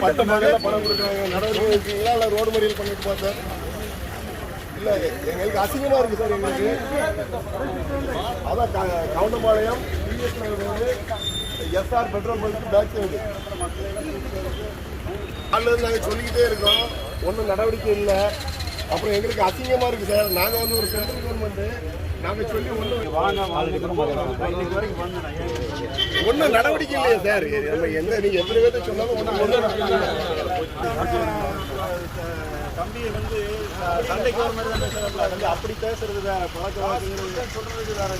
பட்ட மேல பணம் கொடுக்குறாங்க நடவடிக்கை எடுக்கிறீங்களா இல்ல ரோடு மறியல் பண்ணிட்டு பார்த்தேன் இல்லை எங்களுக்கு அசிங்கமாக இருக்குது சார் எங்களுக்கு அதான் க- கவுண்டம்பாளையம் பிஎஸ் நகர் வந்து SR petrol bunk back side அதில் நாங்கள் சொல்லிக்கிட்டே இருக்கோம் ஒன்றும் நடவடிக்கை இல்லை அப்புறம் எங்களுக்கு அசிங்கமாக இருக்குது சார் நாங்கள் வந்து ஒரு சென்ட்ரல் கவர்மெண்ட்டு நாங்க சொல்லி ஒன்றும் ஒன்றும் நடவடிக்கை இல்லையா சார் நம்ம எந்த நீங்க எத்தனை பேர்த்த சொன்னாலும் ஒன்றும் ஒன்றும் தம்பியை வந்து சண்டைக்கு வர மாதிரி தான் தம்பி அப்படி பேசுறது வேற பழக்க வழக்கங்கள் சொல்றது வேற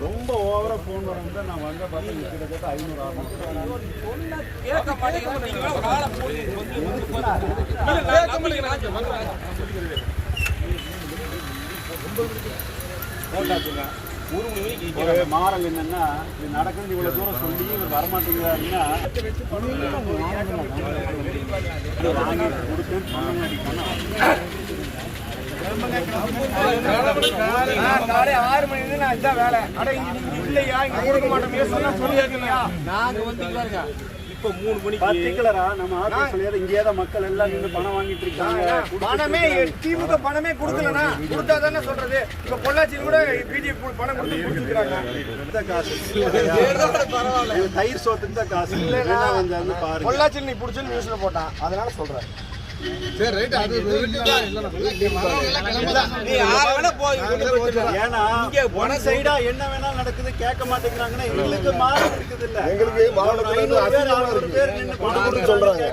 ரொம்ப ஓவரா ஃபோன் வரவங்க நான் வந்த பார்த்து கிட்டத்தட்ட ஐநூறு ஆகும் போட்டாச்சுங்க. ஒரு மாறல் என்னன்னா இது நடக்குது இவ்வளவு தூரம் சொல்லி இவர் வரமாட்டேங்கிறாருன்னா வாங்கி கொடுத்தேன்னு சொன்னேன் காலை ஆறு மணி நான் இதான் வேலை. அட இங்க நீங்க இல்லையா? இங்க கொடுக்க மாட்டோம். சொன்னா சொல்லியா நாங்க வந்து பாருங்க இப்ப மூணு மணிக்கு பர்டிகுலரா நம்ம ஆபீஸ்ல இங்கேயே தான் மக்கள் எல்லாம் நின்று பணம் வாங்கிட்டு இருக்காங்க. பணமே திமுக பணமே கொடுக்கலனா கொடுத்தா தானே சொல்றது. இப்ப பொள்ளாச்சியில் கூட பிஜேபி பணம் கொடுத்து கொடுத்துருக்காங்க. காசு. இது தயிர் சோத்துக்கு தான் காசு. வேணா வந்து வந்து பாருங்க. பொள்ளாச்சியில் நீ பிடிச்சுன்னு நியூஸ்ல போட்டான். அதனால சொல்றேன். நீ யாரை வேணா போய் ஏன்னா ஒன் சைடா என்ன வேணாலும் நடக்குது கேட்க மாட்டேங்கிறாங்கன்னா எங்களுக்கு மாறி இருக்குது இல்ல எங்களுக்கு மாவட்டத்துல பேர் நின்னு சொல்றாங்க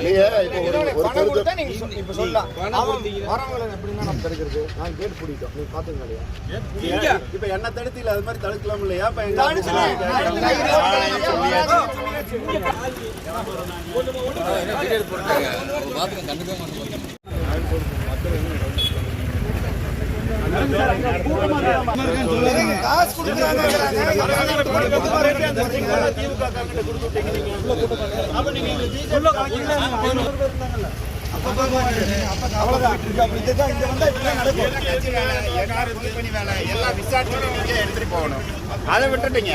நீங்க இப்போ ஒரு ஒரு பணம் தெருத்து கொடுத்தா நீங்க சொல்- இப்ப சொல்லலாம் அவன் வரவங்களை எப்படின்னா நம்ம தடுக்கிறது நான் கேட் பிடிக்கும் நீ பாத்துங்க இல்லையா இப்ப என்ன தடுத்தில அது மாதிரி தடுக்கலாம் இல்லையா இப்ப எங்க காசு கொடுக்குறாங்க அதை விட்டுட்டீங்க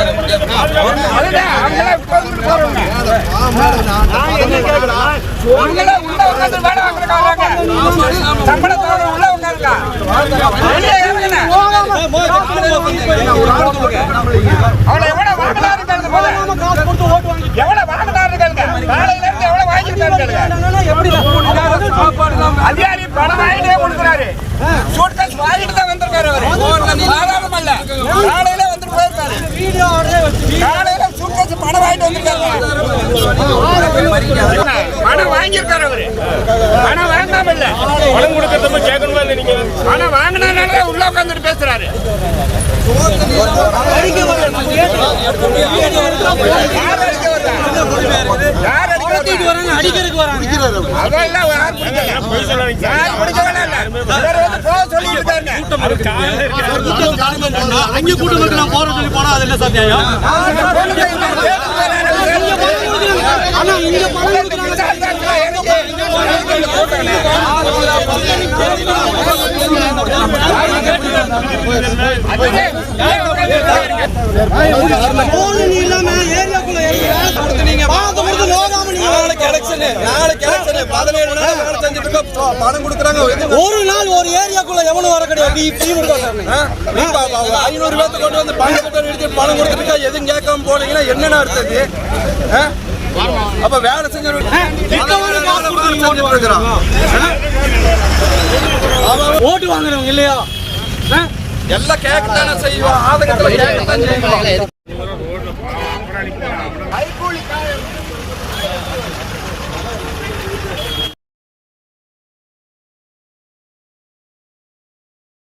இப்படிதான் நடக்கும் எல்லாம் விசாரிச்சு நீங்க எடுத்துட்டு போகணும் அதை விட்டுட்டீங்க பாதி காலத்துல வந்துட்டீங்க அவளை எவ்வளவு எவ்வளவு வாங்கினாருங்க காலையில இருந்து எவ்வளவு வாங்கிட்டாருங்க அதிகாரி பணம் வாங்கிட்டே கொடுக்குறாரு சூட்கேஸ் வாங்கிட்டு தான் வந்திருக்காரு அவரு. சாதாரணம் அல்ல காலையில வந்து போயிருக்காரு. காலையில சூட்கேஸ் பணம் வாங்கிட்டு வந்திருக்காரு பணம் வாங்கியிருக்காரு அவரு பணம் வாங்காம இல்ல பணம் கொடுக்கறத கேட்கணுமா நீங்க பணம் வாங்கினால உள்ள உட்காந்துட்டு பேசுறாரு யார் அடிக்க வர்றா? யார் அடிக்க வர்றா? அதெல்லாம் யார் பிடிக்கல. யார் பிடிக்க வேணாம் இல்ல. இவர் வந்து போக சொல்லிட்டு இருக்காருங்க. அங்கே கூட்டம் இருக்கு நான் போறேன் சொல்லி போனா அது என்ன சத்தியம் ஆனா இங்க பணம் கொடுக்குறாங்க போன் இல்லாம ஏரியாக்குள்ள ஏரியா பார்த்து முடிஞ்சு நோகாம நீங்க நாளைக்கு எலெக்ஷன். நாளைக்கு எலெக்ஷன். பதினேழு நாள் வேலை செஞ்சுட்டு இருக்கோம் பணம் கொடுக்குறாங்க. ஒரு நாள் ஒரு ஏரியாக்குள்ள எவனும் வர கிடையாது. ஐநூறு பேர்த்து கொண்டு வந்து பணம் எடுத்து பணம் கொடுத்துருக்கா எதுவும் கேட்காம போனீங்கன்னா என்னென்ன அடுத்தது? அப்ப வேலை செஞ்ச ஓட்டு வாங்குறவங்க இல்லையா? எல்லாம் கேட்கத்தானே செய்வோம் ஆளுங்கத்துல கேட்கத்தான் செய்வோம்